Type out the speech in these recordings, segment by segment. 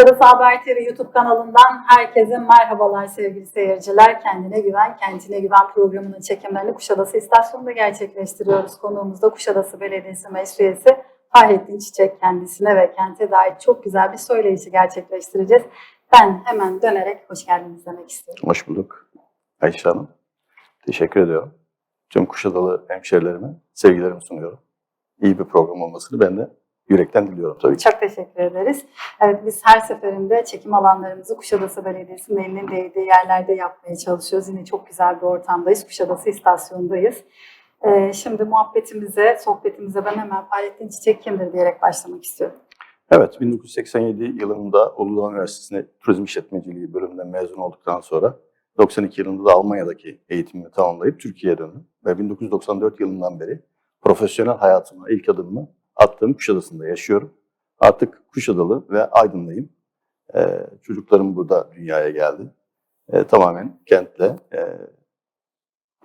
Kuşadası Haber TV YouTube kanalından herkese merhabalar sevgili seyirciler. Kendine güven, kentine güven programının çekimlerini Kuşadası İstasyonu'nda gerçekleştiriyoruz. Konuğumuz da Kuşadası Belediyesi Meclis Üyesi Fahrettin Çiçek kendisine ve kente dair çok güzel bir söyleyişi gerçekleştireceğiz. Ben hemen dönerek hoş geldiniz demek istiyorum. Hoş bulduk Ayşe Hanım. Teşekkür ediyorum. Tüm Kuşadalı hemşerilerime sevgilerimi sunuyorum. İyi bir program olmasını ben de yürekten diliyorum tabii ki. Çok teşekkür ederiz. Evet biz her seferinde çekim alanlarımızı Kuşadası Belediyesi'nin elinin değdiği yerlerde yapmaya çalışıyoruz. Yine çok güzel bir ortamdayız. Kuşadası istasyondayız. Ee, şimdi muhabbetimize, sohbetimize ben hemen Fahrettin Çiçek kimdir diyerek başlamak istiyorum. Evet, 1987 yılında Uludağ Üniversitesi'nde Turizm İşletmeciliği bölümünden mezun olduktan sonra 92 yılında da Almanya'daki eğitimimi tamamlayıp Türkiye'ye döndüm. Ve 1994 yılından beri profesyonel hayatıma ilk adımımı attığım Kuşadası'nda yaşıyorum. Artık Kuşadalı ve Aydınlıyım. Ee, çocuklarım burada dünyaya geldi. Ee, tamamen kentle e,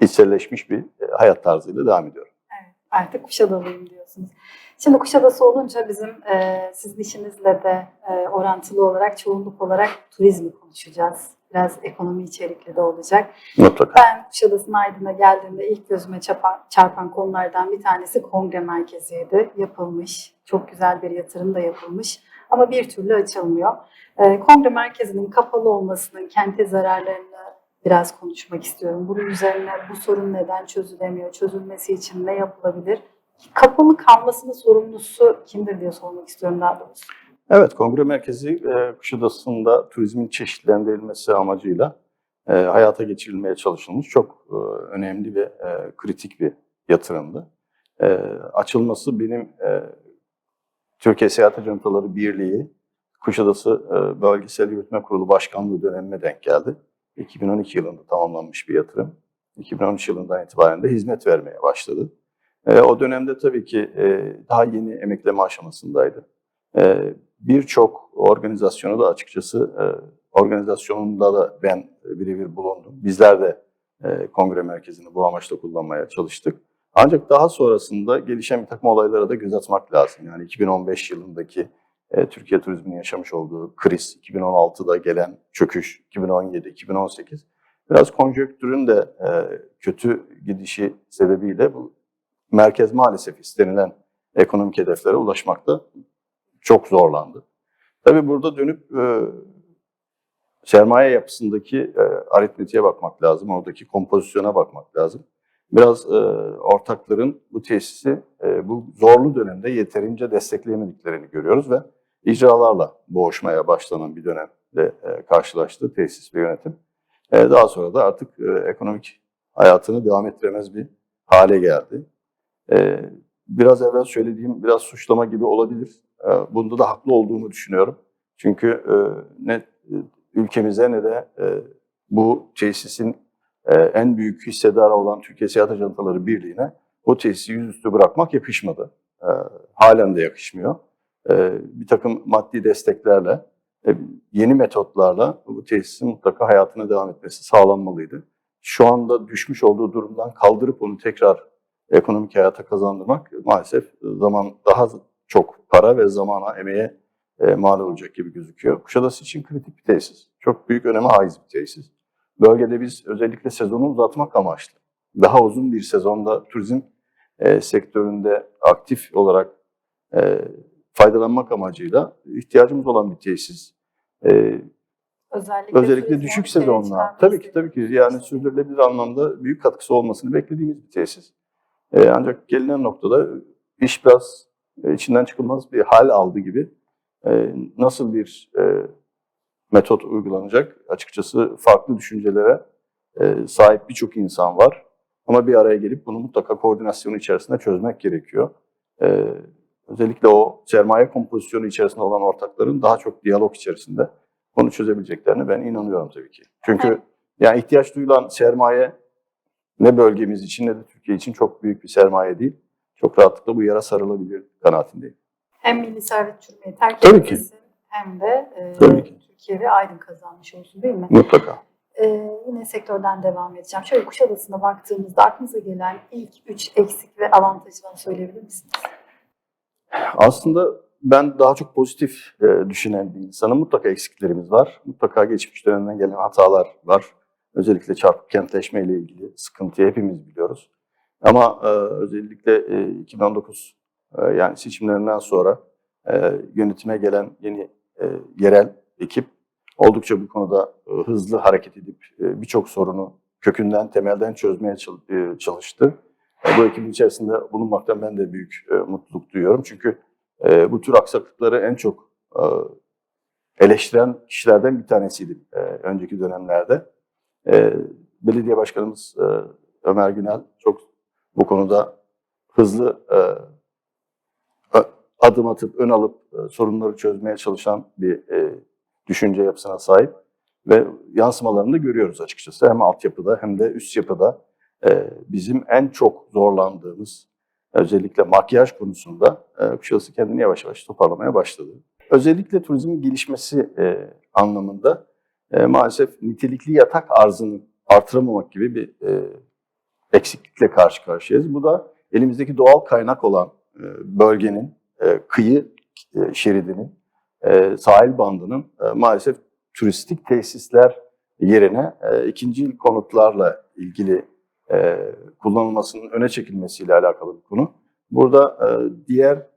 içselleşmiş bir e, hayat tarzıyla devam ediyorum. Evet, artık Kuşadalıyım diyorsunuz. Şimdi Kuşadası olunca bizim e, sizin işinizle de e, orantılı olarak, çoğunluk olarak turizmi konuşacağız. Biraz ekonomi içerikli de olacak. Mutlaka. Ben Kuşadası'nın Aydın'a geldiğimde ilk gözüme çarpan, çarpan konulardan bir tanesi kongre merkeziydi. Yapılmış, çok güzel bir yatırım da yapılmış ama bir türlü açılmıyor. Ee, kongre merkezinin kapalı olmasının kente zararlarını biraz konuşmak istiyorum. Bunun üzerine bu sorun neden çözülemiyor, çözülmesi için ne yapılabilir? Kapalı kalmasının sorumlusu kimdir diye sormak istiyorum daha doğrusu. Evet, kongre merkezi e, Kuşadası'nda turizmin çeşitlendirilmesi amacıyla e, hayata geçirilmeye çalışılmış çok e, önemli ve e, kritik bir yatırımdı. E, açılması benim e, Türkiye Seyahat Ajantaları Birliği Kuşadası e, Bölgesel Yürütme Kurulu Başkanlığı dönemime denk geldi. 2012 yılında tamamlanmış bir yatırım. 2013 yılından itibaren de hizmet vermeye başladı. E, o dönemde tabii ki e, daha yeni emekleme aşamasındaydı. E, Birçok organizasyonu da açıkçası e, organizasyonunda da ben e, birebir bulundum. Bizler de e, kongre merkezini bu amaçla kullanmaya çalıştık. Ancak daha sonrasında gelişen bir takım olaylara da göz atmak lazım. Yani 2015 yılındaki Türkiye turizminin yaşamış olduğu kriz, 2016'da gelen çöküş, 2017, 2018 biraz konjonktürün de kötü gidişi sebebiyle bu merkez maalesef istenilen ekonomik hedeflere ulaşmakta çok zorlandı. Tabii burada dönüp e, sermaye yapısındaki e, aritmetiğe bakmak lazım, oradaki kompozisyona bakmak lazım. Biraz e, ortakların bu tesisi e, bu zorlu dönemde yeterince destekleyemediklerini görüyoruz ve icralarla boğuşmaya başlanan bir dönemde e, karşılaştı tesis ve yönetim. E, daha sonra da artık e, ekonomik hayatını devam ettiremez bir hale geldi. E, biraz evvel söylediğim biraz suçlama gibi olabilir. E, bunda da haklı olduğumu düşünüyorum. Çünkü e, ne e, ülkemize ne de e, bu tesisin en büyük hissedarı olan Türkiye Seyahat Ajantaları Birliği'ne bu tesisi yüzüstü bırakmak yakışmadı. Halen de yakışmıyor. Bir takım maddi desteklerle, yeni metotlarla bu tesisin mutlaka hayatına devam etmesi sağlanmalıydı. Şu anda düşmüş olduğu durumdan kaldırıp onu tekrar ekonomik hayata kazandırmak maalesef zaman daha çok para ve zamana, emeğe e, mal olacak gibi gözüküyor. Kuşadası için kritik bir tesis. Çok büyük öneme haiz bir tesis. Bölgede biz özellikle sezonu uzatmak amaçlı, daha uzun bir sezonda turizm e, sektöründe aktif olarak e, faydalanmak amacıyla ihtiyacımız olan bir tesis. E, Özellikle, özellikle düşük sezonlar. Tabii ki tabii ki yani sürdürülebilir anlamda büyük katkısı olmasını beklediğimiz bir tesis. E, ancak gelinen noktada iş biraz içinden çıkılmaz bir hal aldı gibi. E, nasıl bir e, metot uygulanacak? Açıkçası farklı düşüncelere e, sahip birçok insan var. Ama bir araya gelip bunu mutlaka koordinasyonu içerisinde çözmek gerekiyor. E, özellikle o sermaye kompozisyonu içerisinde olan ortakların daha çok diyalog içerisinde bunu çözebileceklerine ben inanıyorum tabii ki. Çünkü yani ihtiyaç duyulan sermaye ne bölgemiz için ne de Türkiye için çok büyük bir sermaye değil. Çok rahatlıkla bu yara sarılabilir kanaatindeyim. Hem milli servet çürümeyi terk Tabii ki. hem de e, Tabii ki. Türkiye ve Aydın kazanmış olsun değil mi? Mutlaka. E, yine sektörden devam edeceğim. Şöyle Kuşadası'na baktığımızda aklınıza gelen ilk üç eksik ve avantajı bana söyleyebilir misiniz? Aslında ben daha çok pozitif e, düşünen bir insanım. Mutlaka eksiklerimiz var. Mutlaka geçmiş dönemden gelen hatalar var. Özellikle çarpık kentleşme ile ilgili sıkıntıyı hepimiz biliyoruz. Ama e, özellikle e, 2019 e, yani seçimlerinden sonra e, yönetime gelen yeni e, yerel ekip oldukça bu konuda e, hızlı hareket edip e, birçok sorunu kökünden, temelden çözmeye e, çalıştı. E, bu ekibin içerisinde bulunmaktan ben de büyük e, mutluluk duyuyorum. Çünkü e, bu tür aksaklıkları en çok e, eleştiren kişilerden bir tanesiydim e, önceki dönemlerde. E, belediye başkanımız e, Ömer Günel çok bu konuda hızlı e, adım atıp, ön alıp e, sorunları çözmeye çalışan bir e, düşünce yapısına sahip ve yansımalarını da görüyoruz açıkçası. Hem altyapıda hem de üst yapıda e, bizim en çok zorlandığımız özellikle makyaj konusunda e, Kuşadası kendini yavaş yavaş toparlamaya başladı. Özellikle turizmin gelişmesi e, anlamında e, maalesef nitelikli yatak arzını artıramamak gibi bir e, eksiklikle karşı karşıyayız. Bu da elimizdeki doğal kaynak olan e, bölgenin, e, kıyı e, şeridinin, sahil bandının maalesef turistik tesisler yerine ikinci konutlarla ilgili kullanılmasının öne çekilmesiyle alakalı bir konu. Burada diğer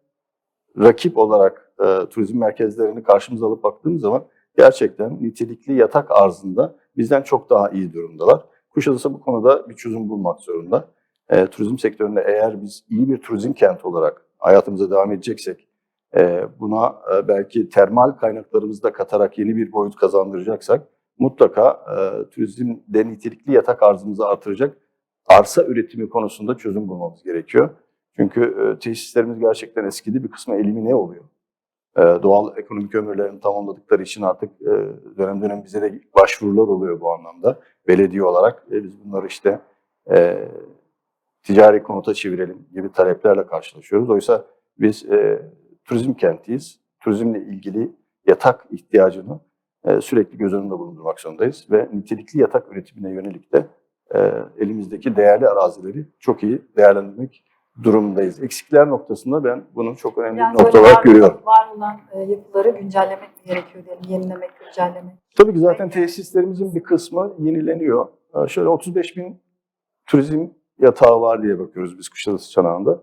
rakip olarak turizm merkezlerini karşımıza alıp baktığımız zaman gerçekten nitelikli yatak arzında bizden çok daha iyi durumdalar. Kuşadası bu konuda bir çözüm bulmak zorunda. E, turizm sektöründe eğer biz iyi bir turizm kenti olarak hayatımıza devam edeceksek, e, buna e, belki termal kaynaklarımızı da katarak yeni bir boyut kazandıracaksak, mutlaka e, turizmde nitelikli yatak arzımızı artıracak arsa üretimi konusunda çözüm bulmamız gerekiyor. Çünkü e, tesislerimiz gerçekten eskidi, bir kısmı elimine oluyor. E, doğal ekonomik ömürlerini tamamladıkları için artık e, dönem dönem bize de başvurular oluyor bu anlamda belediye olarak. E, biz bunları işte e, ticari konuta çevirelim gibi taleplerle karşılaşıyoruz. Oysa biz e, turizm kentiyiz. Turizmle ilgili yatak ihtiyacını e, sürekli göz önünde bulundurmak zorundayız ve nitelikli yatak üretimine yönelik de e, elimizdeki değerli arazileri çok iyi değerlendirmek durumundayız. Eksikler noktasında ben bunun çok önemli Yani bir nokta olarak var, görüyorum. var olan e, yapıları güncellemek gerekiyor diyelim, yenilemek, güncellemek. Tabii ki zaten tesislerimizin bir kısmı yenileniyor. Ee, Şöyle 35 bin turizm yatağı var diye bakıyoruz biz Kuşadası Çanağı'nda.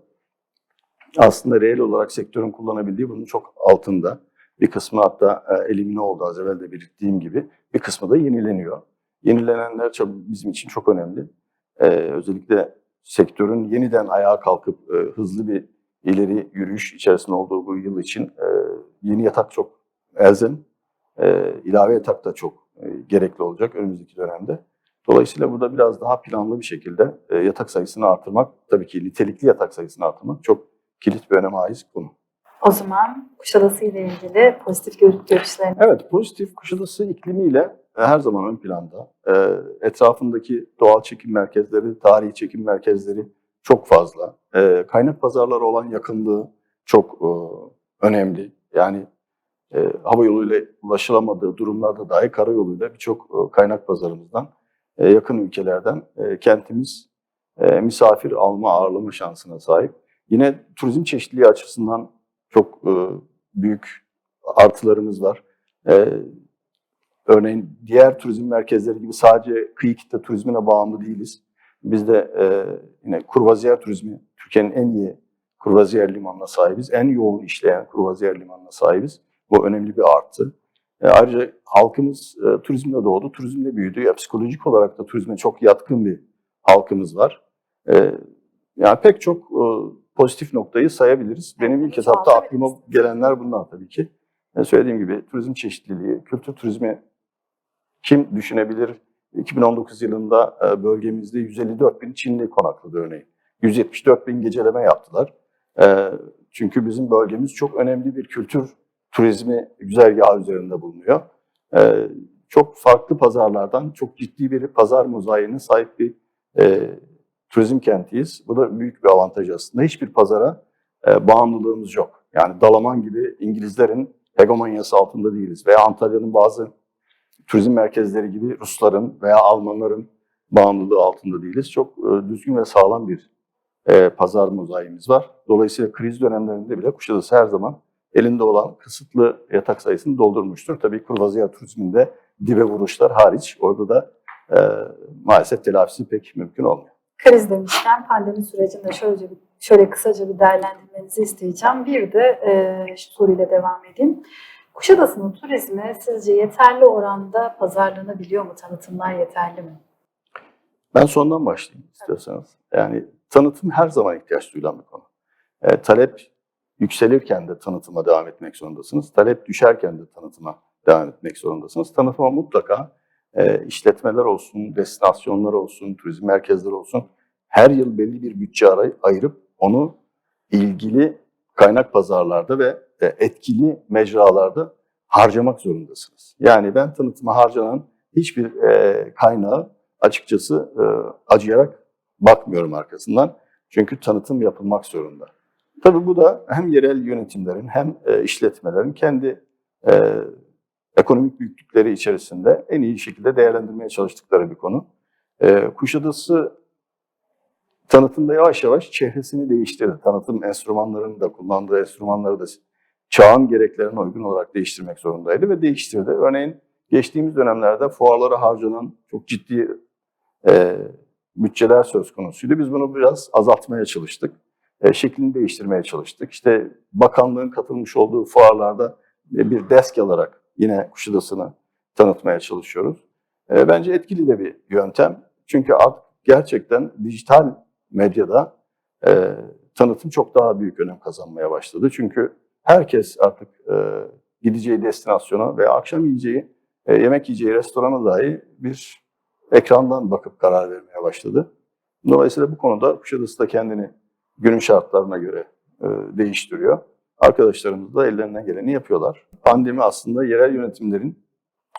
Aslında reel olarak sektörün kullanabildiği bunun çok altında. Bir kısmı hatta e, elimine oldu az evvel de belirttiğim gibi. Bir kısmı da yenileniyor. Yenilenenler çok- bizim için çok önemli. Ee, özellikle sektörün yeniden ayağa kalkıp e, hızlı bir ileri yürüyüş içerisinde olduğu bu yıl için e, yeni yatak çok elzem. E, ilave yatak da çok e, gerekli olacak önümüzdeki dönemde. Dolayısıyla burada biraz daha planlı bir şekilde e, yatak sayısını artırmak, tabii ki nitelikli yatak sayısını artırmak çok kilit bir öneme ait konu. O zaman Kuşadası ile ilgili pozitif gör- görüşlerini Evet, pozitif Kuşadası iklimiyle her zaman ön planda. E, etrafındaki doğal çekim merkezleri, tarihi çekim merkezleri çok fazla. E, kaynak pazarları olan yakınlığı çok e, önemli. Yani e, hava yoluyla ulaşılamadığı durumlarda dahi karayoluyla birçok e, kaynak pazarımızdan, e, yakın ülkelerden e, kentimiz e, misafir alma, ağırlama şansına sahip. Yine turizm çeşitliliği açısından çok e, büyük artılarımız var. Örneğin diğer turizm merkezleri gibi sadece kıyı kitle turizmine bağımlı değiliz. Biz de e, yine kurvaziyer turizmi, Türkiye'nin en iyi kurvaziyer limanına sahibiz. En yoğun işleyen kurvaziyer limanına sahibiz. Bu önemli bir artı. E, ayrıca halkımız e, turizmle doğdu, turizmle büyüdü. Ya, psikolojik olarak da turizme çok yatkın bir halkımız var. E, yani pek çok e, pozitif noktayı sayabiliriz. Benim ilk etapta aklıma gelenler bunlar tabii ki. E, söylediğim gibi turizm çeşitliliği, kültür turizmi kim düşünebilir? 2019 yılında e, bölgemizde 154 bin Çinli konakladı örneğin. 174 bin geceleme yaptılar. E, çünkü bizim bölgemiz çok önemli bir kültür turizmi güzergahı üzerinde bulunuyor. E, çok farklı pazarlardan çok ciddi bir pazar mozaiğine sahip bir turizm kentiyiz. Bu da büyük bir avantaj aslında. Hiçbir pazara bağımlılığımız yok. Yani Dalaman gibi İngilizlerin hegemonyası altında değiliz. Veya Antalya'nın bazı turizm merkezleri gibi Rusların veya Almanların bağımlılığı altında değiliz. Çok e, düzgün ve sağlam bir e, pazar mozaiğimiz var. Dolayısıyla kriz dönemlerinde bile Kuşadası her zaman elinde olan kısıtlı yatak sayısını doldurmuştur. Tabii Kurvaziyer turizminde dibe vuruşlar hariç orada da e, maalesef telafisi pek mümkün olmuyor. Kriz demişken pandemi sürecinde şöyle şöyle kısaca bir değerlendirmenizi isteyeceğim. Bir de e, soruyla devam edeyim. Kuşadası'nın turizmi sizce yeterli oranda pazarlanabiliyor mu? Tanıtımlar yeterli mi? Ben sondan başlayayım istiyorsanız. Yani tanıtım her zaman ihtiyaç duyulan bir konu. E, talep yükselirken de tanıtıma devam etmek zorundasınız. Talep düşerken de tanıtıma devam etmek zorundasınız. Tanıtıma mutlaka e, işletmeler olsun, destinasyonlar olsun, turizm merkezleri olsun her yıl belli bir bütçe ayırıp onu ilgili kaynak pazarlarda ve etkili mecralarda harcamak zorundasınız. Yani ben tanıtıma harcanan hiçbir e, kaynağı açıkçası e, acıyarak bakmıyorum arkasından. Çünkü tanıtım yapılmak zorunda. Tabii bu da hem yerel yönetimlerin hem e, işletmelerin kendi e, ekonomik büyüklükleri içerisinde en iyi şekilde değerlendirmeye çalıştıkları bir konu. E, Kuşadası tanıtımda yavaş yavaş çehresini değiştirdi. Tanıtım enstrümanlarını da kullandığı enstrümanları da çağın gereklerine uygun olarak değiştirmek zorundaydı ve değiştirdi. Örneğin geçtiğimiz dönemlerde fuarlara harcanan çok ciddi e, bütçeler söz konusuydu. Biz bunu biraz azaltmaya çalıştık. E, şeklini değiştirmeye çalıştık. İşte bakanlığın katılmış olduğu fuarlarda e, bir desk alarak yine Kuşadası'nı tanıtmaya çalışıyoruz. E, bence etkili de bir yöntem. Çünkü artık gerçekten dijital medyada e, tanıtım çok daha büyük önem kazanmaya başladı. Çünkü herkes artık e, gideceği destinasyona veya akşam yiyeceği, e, yemek yiyeceği restorana dahi bir ekrandan bakıp karar vermeye başladı. Dolayısıyla bu konuda Kuşadası da kendini günün şartlarına göre e, değiştiriyor. Arkadaşlarımız da ellerinden geleni yapıyorlar. Pandemi aslında yerel yönetimlerin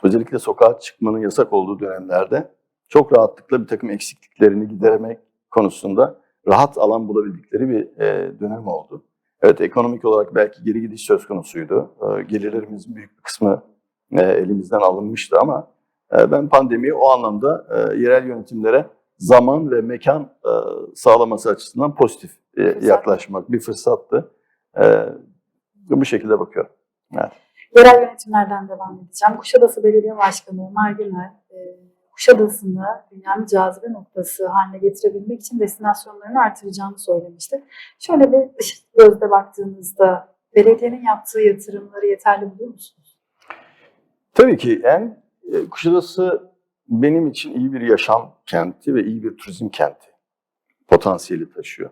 özellikle sokağa çıkmanın yasak olduğu dönemlerde çok rahatlıkla bir takım eksikliklerini gidermek konusunda rahat alan bulabildikleri bir e, dönem oldu. Evet ekonomik olarak belki geri gidiş söz konusuydu. E, gelirlerimizin büyük bir kısmı e, elimizden alınmıştı ama e, ben pandemiyi o anlamda e, yerel yönetimlere zaman ve mekan e, sağlaması açısından pozitif e, yaklaşmak bir fırsattı. E, bu şekilde bakıyorum. Evet. Yerel yönetimlerden devam edeceğim. Kuşadası Belediye Başkanı Ömer Günel, e, Kuşadası'nı dünyanın cazibe noktası haline getirebilmek için destinasyonlarını artıracağını söylemişti. Şöyle bir dış gözle baktığınızda belediyenin yaptığı yatırımları yeterli buluyor musunuz? Tabii ki en e, Kuşadası benim için iyi bir yaşam kenti ve iyi bir turizm kenti potansiyeli taşıyor.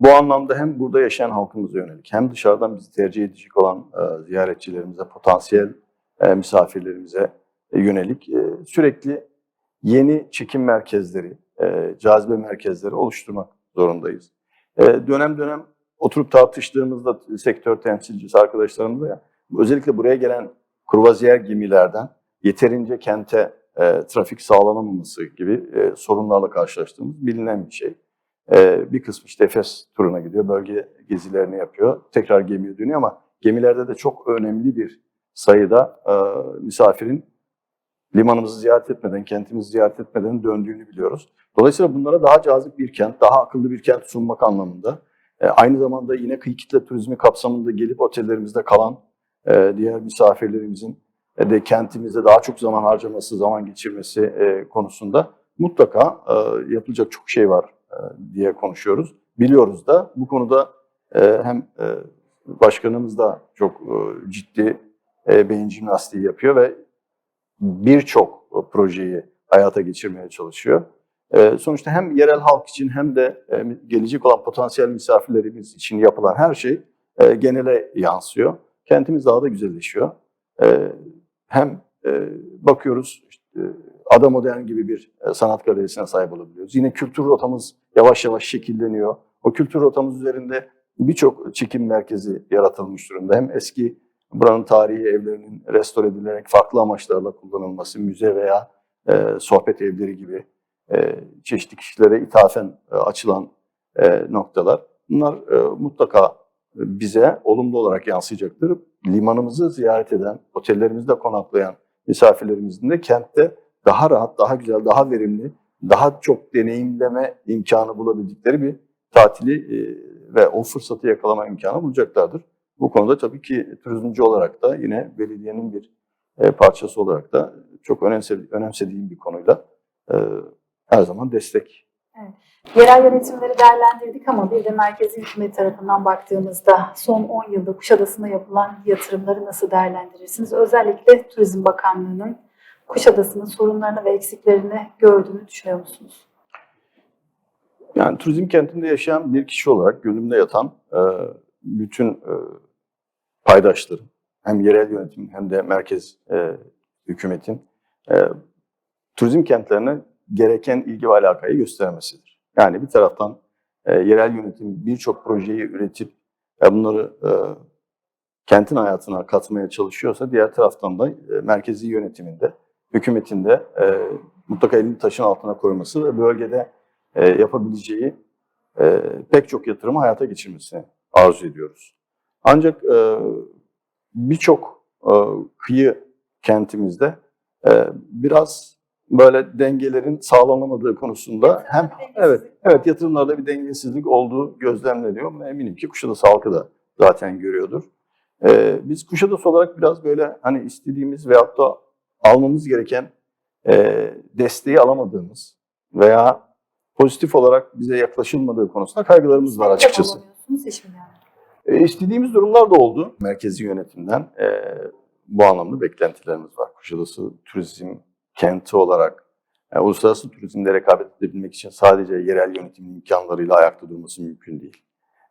Bu anlamda hem burada yaşayan halkımıza yönelik hem dışarıdan bizi tercih edecek olan e, ziyaretçilerimize, potansiyel e, misafirlerimize yönelik sürekli yeni çekim merkezleri, e, cazibe merkezleri oluşturmak zorundayız. E, dönem dönem oturup tartıştığımızda sektör temsilcisi arkadaşlarımızla ya, özellikle buraya gelen kruvaziyer gemilerden yeterince kente e, trafik sağlanamaması gibi e, sorunlarla karşılaştığımız bilinen bir şey. E, bir kısmı işte Efes turuna gidiyor, bölge gezilerini yapıyor, tekrar gemiye dönüyor ama gemilerde de çok önemli bir sayıda e, misafirin limanımızı ziyaret etmeden, kentimizi ziyaret etmeden döndüğünü biliyoruz. Dolayısıyla bunlara daha cazip bir kent, daha akıllı bir kent sunmak anlamında, e, aynı zamanda yine kıyı kitle turizmi kapsamında gelip otellerimizde kalan e, diğer misafirlerimizin e, de kentimizde daha çok zaman harcaması, zaman geçirmesi e, konusunda mutlaka e, yapılacak çok şey var e, diye konuşuyoruz. Biliyoruz da bu konuda e, hem e, başkanımız da çok e, ciddi e, beyin jimnastiği yapıyor ve birçok e, projeyi hayata geçirmeye çalışıyor. E, sonuçta hem yerel halk için hem de e, gelecek olan potansiyel misafirlerimiz için yapılan her şey genele yansıyor. Kentimiz daha da güzelleşiyor. Hem bakıyoruz işte, Ada Modern gibi bir sanat galerisine sahip olabiliyoruz. Yine kültür rotamız yavaş yavaş şekilleniyor. O kültür rotamız üzerinde birçok çekim merkezi yaratılmış durumda. Hem eski buranın tarihi evlerinin restore edilerek farklı amaçlarla kullanılması, müze veya e, sohbet evleri gibi e, çeşitli kişilere ithafen e, açılan e, noktalar. Bunlar e, mutlaka bize olumlu olarak yansıyacaktır. Limanımızı ziyaret eden, otellerimizde konaklayan misafirlerimizin de kentte daha rahat, daha güzel, daha verimli, daha çok deneyimleme imkanı bulabildikleri bir tatili e, ve o fırsatı yakalama imkanı bulacaklardır. Bu konuda tabii ki turizmci olarak da yine belediyenin bir e, parçası olarak da çok önemsedi- önemsediğim bir konuyla e, her zaman destek. Yerel yönetimleri değerlendirdik ama bir de merkezi hükümet tarafından baktığımızda son 10 yılda Kuşadası'na yapılan yatırımları nasıl değerlendirirsiniz? Özellikle Turizm Bakanlığı'nın Kuşadası'nın sorunlarını ve eksiklerini gördüğünü düşünüyor musunuz? Yani turizm kentinde yaşayan bir kişi olarak gönlümde yatan e, bütün paydaşların hem yerel yönetimin hem de merkez e, hükümetin e, turizm kentlerine gereken ilgi ve alakayı göstermesidir. Yani bir taraftan e, yerel yönetim birçok projeyi üretip e, bunları e, kentin hayatına katmaya çalışıyorsa diğer taraftan da e, merkezi yönetiminde, hükümetinde e, mutlaka elini taşın altına koyması ve bölgede e, yapabileceği e, pek çok yatırımı hayata geçirmesini arzu ediyoruz. Ancak e, birçok e, kıyı kentimizde e, biraz böyle dengelerin sağlanamadığı konusunda hem evet evet yatırımlarda bir dengesizlik olduğu gözlemleniyor. Eminim ki Kuşadası halkı da zaten görüyordur. E, biz Kuşadası olarak biraz böyle hani istediğimiz veyahut da almamız gereken e, desteği alamadığımız veya pozitif olarak bize yaklaşılmadığı konusunda kaygılarımız var açıkçası. Yani? E, istediğimiz durumlar da oldu merkezi yönetimden. E, bu anlamda beklentilerimiz var. Kuşadası turizm kenti olarak e, uluslararası turizmde rekabet edebilmek için sadece yerel yönetimin imkanlarıyla ayakta durması mümkün değil.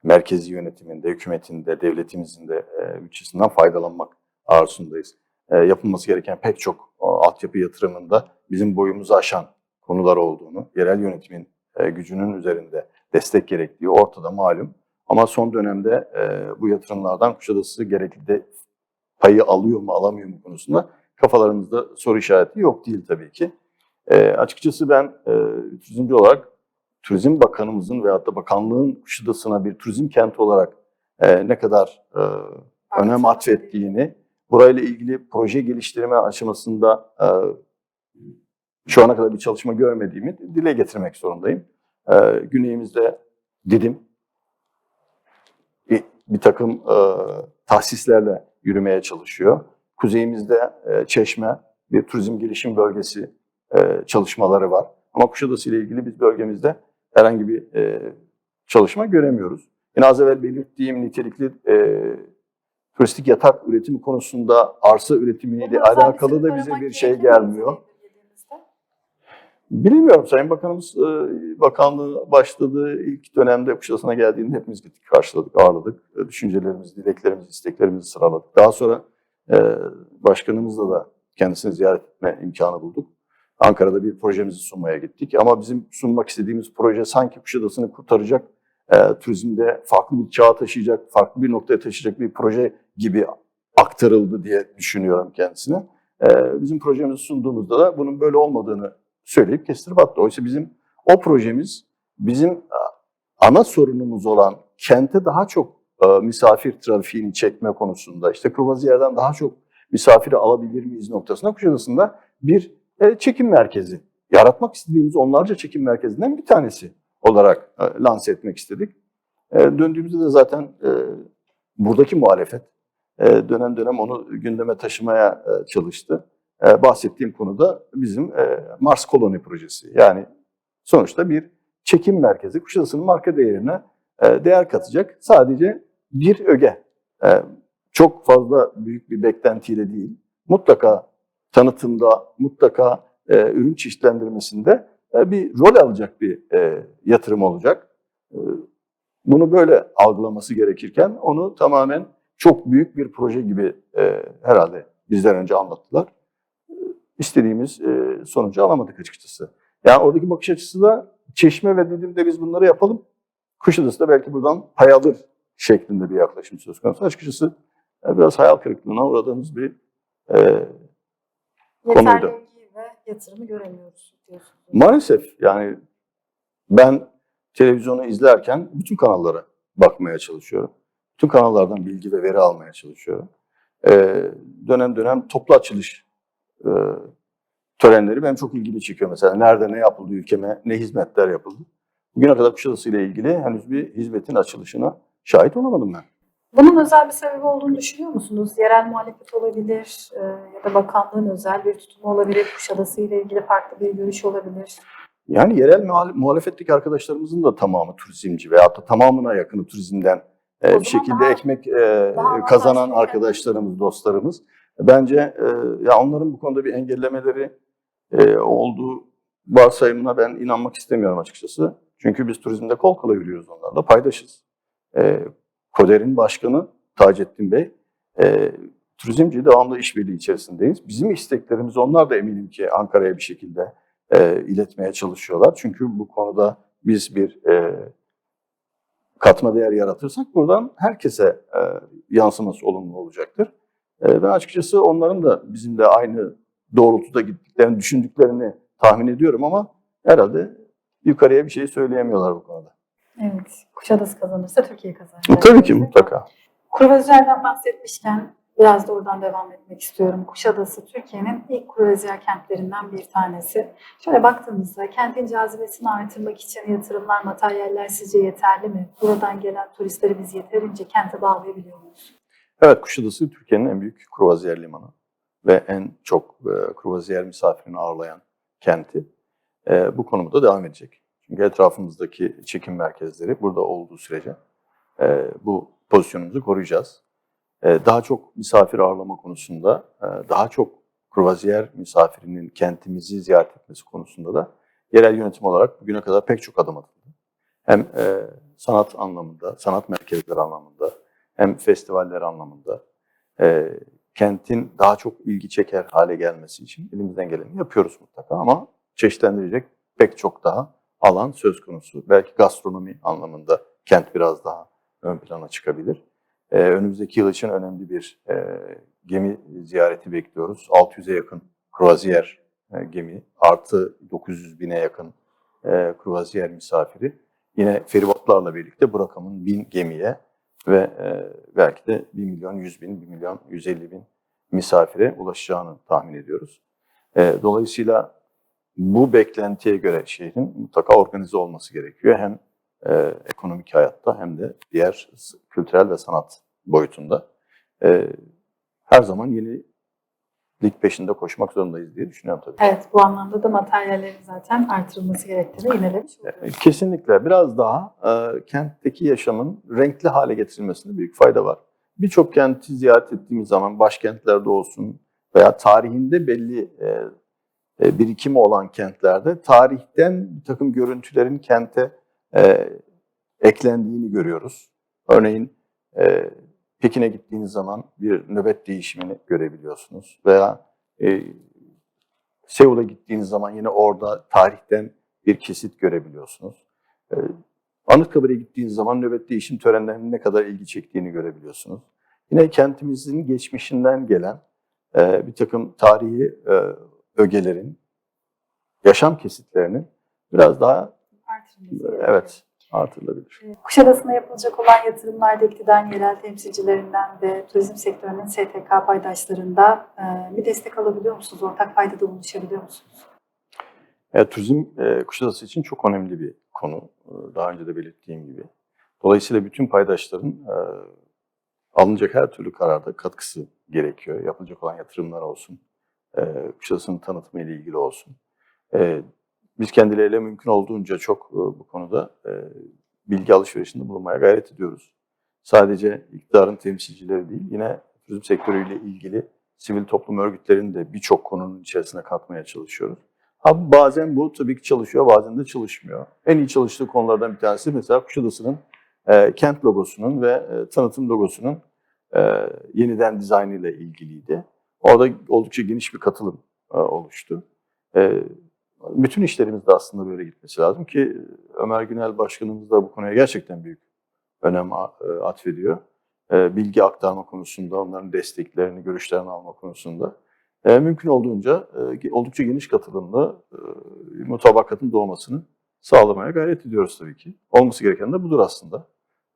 Merkezi yönetiminde, hükümetinde, devletimizin de e, bütçesinden faydalanmak arzusundayız. E, yapılması gereken pek çok o, altyapı yatırımında bizim boyumuzu aşan konular olduğunu, yerel yönetimin e, gücünün üzerinde destek gerektiği ortada malum. Ama son dönemde e, bu yatırımlardan Kuşadası gerekli de payı alıyor mu alamıyor mu konusunda kafalarımızda soru işareti yok değil tabii ki. E, açıkçası ben e, turizmci olarak Turizm Bakanımızın veyahut da bakanlığın Kuşadası'na bir turizm kenti olarak e, ne kadar e, önem atfettiğini, burayla ilgili proje geliştirme aşamasında e, şu ana kadar bir çalışma görmediğimi dile getirmek zorundayım. E, güneyimizde Didim, bir, takım e, tahsislerle yürümeye çalışıyor. Kuzeyimizde e, Çeşme, bir turizm gelişim bölgesi e, çalışmaları var. Ama Kuşadası ile ilgili biz bölgemizde herhangi bir e, çalışma göremiyoruz. Yine az evvel belirttiğim nitelikli e, turistik yatak üretimi konusunda arsa üretimiyle alakalı da bize bir şey gelmiyor. Bilmiyorum Sayın Bakanımız e, bakanlığı başladığı ilk dönemde Kuşadası'na geldiğinde hepimiz gittik, karşıladık, ağırladık. E, Düşüncelerimizi, dileklerimizi, isteklerimizi sıraladık. Daha sonra e, başkanımızla da kendisini ziyaret etme imkanı bulduk. Ankara'da bir projemizi sunmaya gittik. Ama bizim sunmak istediğimiz proje sanki Kuşadası'nı kurtaracak, e, turizmde farklı bir çağa taşıyacak, farklı bir noktaya taşıyacak bir proje gibi aktarıldı diye düşünüyorum kendisine. E, bizim projemizi sunduğumuzda da bunun böyle olmadığını söyleyip kestirip attı. Oysa bizim o projemiz bizim ana sorunumuz olan kente daha çok e, misafir trafiğini çekme konusunda işte Kruvaziyer'den daha çok misafiri alabilir miyiz noktasında Kuşadası'nda bir e, çekim merkezi yaratmak istediğimiz onlarca çekim merkezinden bir tanesi olarak e, lanse etmek istedik. E, döndüğümüzde de zaten e, buradaki muhalefet e, dönem dönem onu gündeme taşımaya e, çalıştı. E, bahsettiğim konuda bizim e, Mars Koloni projesi. Yani sonuçta bir çekim merkezi Kuşadası'nın marka değerine e, değer katacak sadece bir öge. E, çok fazla büyük bir beklentiyle değil. Mutlaka tanıtımda, mutlaka ürün çeşitlendirmesinde bir rol alacak bir yatırım olacak. Bunu böyle algılaması gerekirken onu tamamen çok büyük bir proje gibi herhalde bizden önce anlattılar. İstediğimiz e, sonucu alamadık açıkçası. Yani oradaki bakış açısı da Çeşme ve Didim'de biz bunları yapalım. Kuşadası da belki buradan pay alır şeklinde bir yaklaşım söz konusu. Açıkçası e, biraz hayal kırıklığına uğradığımız bir e, konuydu. Yeterli ve yatırımı göremiyoruz. Maalesef yani ben televizyonu izlerken bütün kanallara bakmaya çalışıyorum. Bütün kanallardan bilgi ve veri almaya çalışıyorum. Ee, dönem dönem toplu açılış e, törenleri benim çok ilgimi çekiyor. Mesela nerede ne yapıldı ülkeme, ne hizmetler yapıldı. Bugüne kadar Kuşadası ile ilgili henüz bir hizmetin açılışına şahit olamadım ben. Bunun özel bir sebebi olduğunu düşünüyor musunuz? Yerel muhalefet olabilir e, ya da bakanlığın özel bir tutumu olabilir, Kuşadası ile ilgili farklı bir görüş olabilir. Yani yerel muhal- muhalefetteki arkadaşlarımızın da tamamı turizmci veyahut da tamamına yakını turizmden e, bir şekilde daha- ekmek e, daha kazanan arkadaşlarımız, dostlarımız. Bence e, ya onların bu konuda bir engellemeleri e, olduğu varsayımına ben inanmak istemiyorum açıkçası. Çünkü biz turizmde kol kola yürüyoruz onlarla, paydaşız. E, KODER'in başkanı Taceddin Bey, e, turizmci devamlı işbirliği içerisindeyiz. Bizim isteklerimizi onlar da eminim ki Ankara'ya bir şekilde e, iletmeye çalışıyorlar. Çünkü bu konuda biz bir e, katma değer yaratırsak buradan herkese e, yansıması olumlu olacaktır. E, ben açıkçası onların da bizimle aynı doğrultuda gittiklerini, düşündüklerini tahmin ediyorum ama herhalde yukarıya bir şey söyleyemiyorlar bu konuda. Evet, Kuşadası kazanırsa Türkiye kazanır. E, tabii ki mutlaka. Kruvaziyerden bahsetmişken biraz da oradan devam etmek istiyorum. Kuşadası Türkiye'nin ilk kruvaziyer kentlerinden bir tanesi. Şöyle baktığımızda kentin cazibesini artırmak için yatırımlar, materyaller sizce yeterli mi? Buradan gelen turistleri biz yeterince kente bağlayabiliyor muyuz? Evet, Kuşadası Türkiye'nin en büyük kruvaziyer limanı ve en çok e, kruvaziyer misafirini ağırlayan kenti. E, bu konumda devam edecek. Çünkü etrafımızdaki çekim merkezleri burada olduğu sürece e, bu pozisyonumuzu koruyacağız. E, daha çok misafir ağırlama konusunda, e, daha çok kruvaziyer misafirinin kentimizi ziyaret etmesi konusunda da yerel yönetim olarak bugüne kadar pek çok adım atıldı. Hem e, sanat anlamında, sanat merkezleri anlamında, hem festivaller anlamında e, kentin daha çok ilgi çeker hale gelmesi için elimizden geleni yapıyoruz mutlaka ama çeşitlendirecek pek çok daha alan söz konusu. Belki gastronomi anlamında kent biraz daha ön plana çıkabilir. E, önümüzdeki yıl için önemli bir e, gemi ziyareti bekliyoruz. 600'e yakın kruvaziyer e, gemi artı 900 bine yakın e, kruvaziyer misafiri. Yine feribotlarla birlikte bu rakamın bin gemiye ve e, belki de 1 milyon 100 bin, 1 milyon 150 bin misafire ulaşacağını tahmin ediyoruz. E, dolayısıyla bu beklentiye göre şehrin mutlaka organize olması gerekiyor. Hem e, ekonomik hayatta hem de diğer kültürel ve sanat boyutunda. Her zaman yenilik peşinde koşmak zorundayız diye düşünüyorum tabii. Evet, bu anlamda da materyallerin zaten artırılması gerektiğini yinelemiş E, oluyoruz. Kesinlikle biraz daha e, kentteki yaşamın renkli hale getirilmesinde büyük fayda var. Birçok kenti ziyaret ettiğimiz zaman başkentlerde olsun veya tarihinde belli e, e, birikimi olan kentlerde tarihten bir takım görüntülerin kente e, eklendiğini görüyoruz. Örneğin e, Pekin'e gittiğiniz zaman bir nöbet değişimini görebiliyorsunuz veya e, Seul'a gittiğiniz zaman yine orada tarihten bir kesit görebiliyorsunuz. Ee, Anıtkabir'e gittiğiniz zaman nöbet değişim törenlerinin ne kadar ilgi çektiğini görebiliyorsunuz. Yine kentimizin geçmişinden gelen e, bir takım tarihi e, ögelerin, yaşam kesitlerinin biraz daha e, gerekiyor. evet artırılabilir. Kuşadası'na yapılacak olan yatırımlarda iktidarın yerel temsilcilerinden ve turizm sektörünün STK paydaşlarında e, bir destek alabiliyor musunuz? Ortak paydada buluşabiliyor musunuz? Evet, turizm e, Kuşadası için çok önemli bir konu. E, Daha önce de belirttiğim gibi. Dolayısıyla bütün paydaşların e, alınacak her türlü kararda katkısı gerekiyor. Yapılacak olan yatırımlar olsun, e, Kuşadası'nın tanıtımı ile ilgili olsun. E, biz kendileriyle mümkün olduğunca çok e, bu konuda e, bilgi alışverişinde bulunmaya gayret ediyoruz. Sadece iktidarın temsilcileri değil, yine turizm sektörüyle ilgili sivil toplum örgütlerini de birçok konunun içerisine katmaya çalışıyoruz. Ha, bazen bu tabii ki çalışıyor, bazen de çalışmıyor. En iyi çalıştığı konulardan bir tanesi mesela Kuşadası'nın e, kent logosunun ve e, tanıtım logosunun e, yeniden dizaynı ile ilgiliydi. Orada oldukça geniş bir katılım e, oluştu. E, bütün işlerimizde aslında böyle gitmesi lazım ki Ömer Günel Başkanımız da bu konuya gerçekten büyük önem e, atfediyor. E, bilgi aktarma konusunda, onların desteklerini, görüşlerini alma konusunda. E, mümkün olduğunca e, oldukça geniş katılımlı e, mutabakatın doğmasını sağlamaya gayret ediyoruz tabii ki. Olması gereken de budur aslında.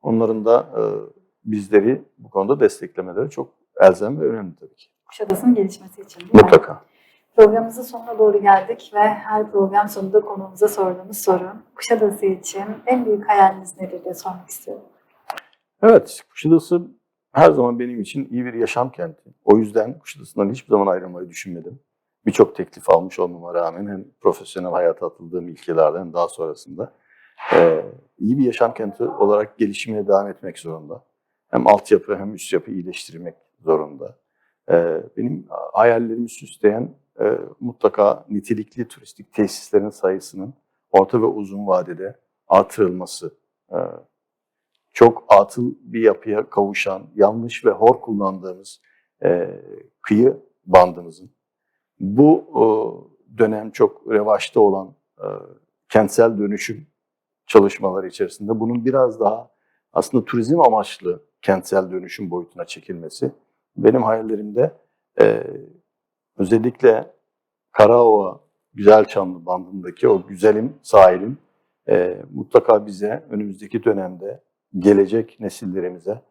Onların da e, bizleri bu konuda desteklemeleri çok elzem ve önemli tabii ki. Kuşadası'nın gelişmesi için. Mutlaka. Programımızın sonuna doğru geldik ve her program sonunda konuğumuza sorduğumuz soru Kuşadası için en büyük hayaliniz nedir diye sormak istiyorum. Evet, Kuşadası her zaman benim için iyi bir yaşam kenti. O yüzden Kuşadası'ndan hiçbir zaman ayrılmayı düşünmedim. Birçok teklif almış olmama rağmen hem profesyonel hayata atıldığım ilkelerden hem daha sonrasında iyi bir yaşam kenti olarak gelişimine devam etmek zorunda. Hem altyapı hem üst yapı iyileştirmek zorunda. Benim hayallerimi süsleyen e, mutlaka nitelikli turistik tesislerin sayısının orta ve uzun vadede artırılması. E, çok atıl bir yapıya kavuşan, yanlış ve hor kullandığımız e, kıyı bandımızın bu e, dönem çok revaçta olan e, kentsel dönüşüm çalışmaları içerisinde bunun biraz daha aslında turizm amaçlı kentsel dönüşüm boyutuna çekilmesi benim hayallerimde e, özellikle Karaova Güzelçamlı bandındaki o güzelim sahilin e, mutlaka bize önümüzdeki dönemde gelecek nesillerimize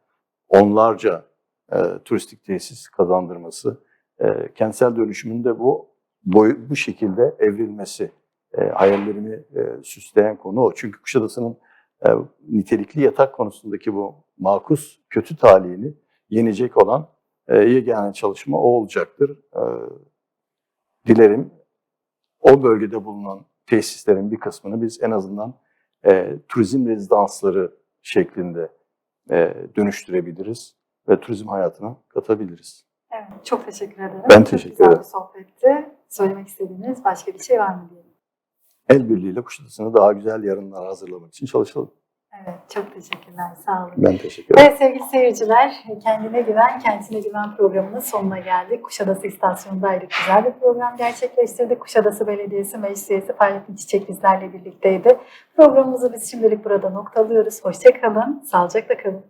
onlarca e, turistik tesis kazandırması, e, kentsel dönüşümün de bu boy, bu şekilde evrilmesi e, hayallerimi e, süsleyen konu o. Çünkü Kuşadası'nın e, nitelikli yatak konusundaki bu makus kötü talihini yenecek olan yegane çalışma o olacaktır. E, dilerim o bölgede bulunan tesislerin bir kısmını biz en azından e, turizm rezidansları şeklinde e, dönüştürebiliriz ve turizm hayatına katabiliriz. Evet, çok teşekkür ederim. Ben Çok teşekkür güzel ederim. bir sohbetti. Söylemek istediğiniz başka bir şey var mı diyelim? El birliğiyle Kuşadası'nı daha güzel yarınlara hazırlamak için çalışalım. Evet, çok teşekkürler. Sağ olun. Ben teşekkür ederim. Evet sevgili seyirciler, Kendine Güven, Kentine Güven programının sonuna geldik. Kuşadası İstasyonu'ndaydık. Güzel bir program gerçekleştirdik. Kuşadası Belediyesi Meclis Üyesi Fahrettin Çiçek bizlerle birlikteydi. Programımızı biz şimdilik burada noktalıyoruz. Hoşçakalın, sağlıcakla kalın.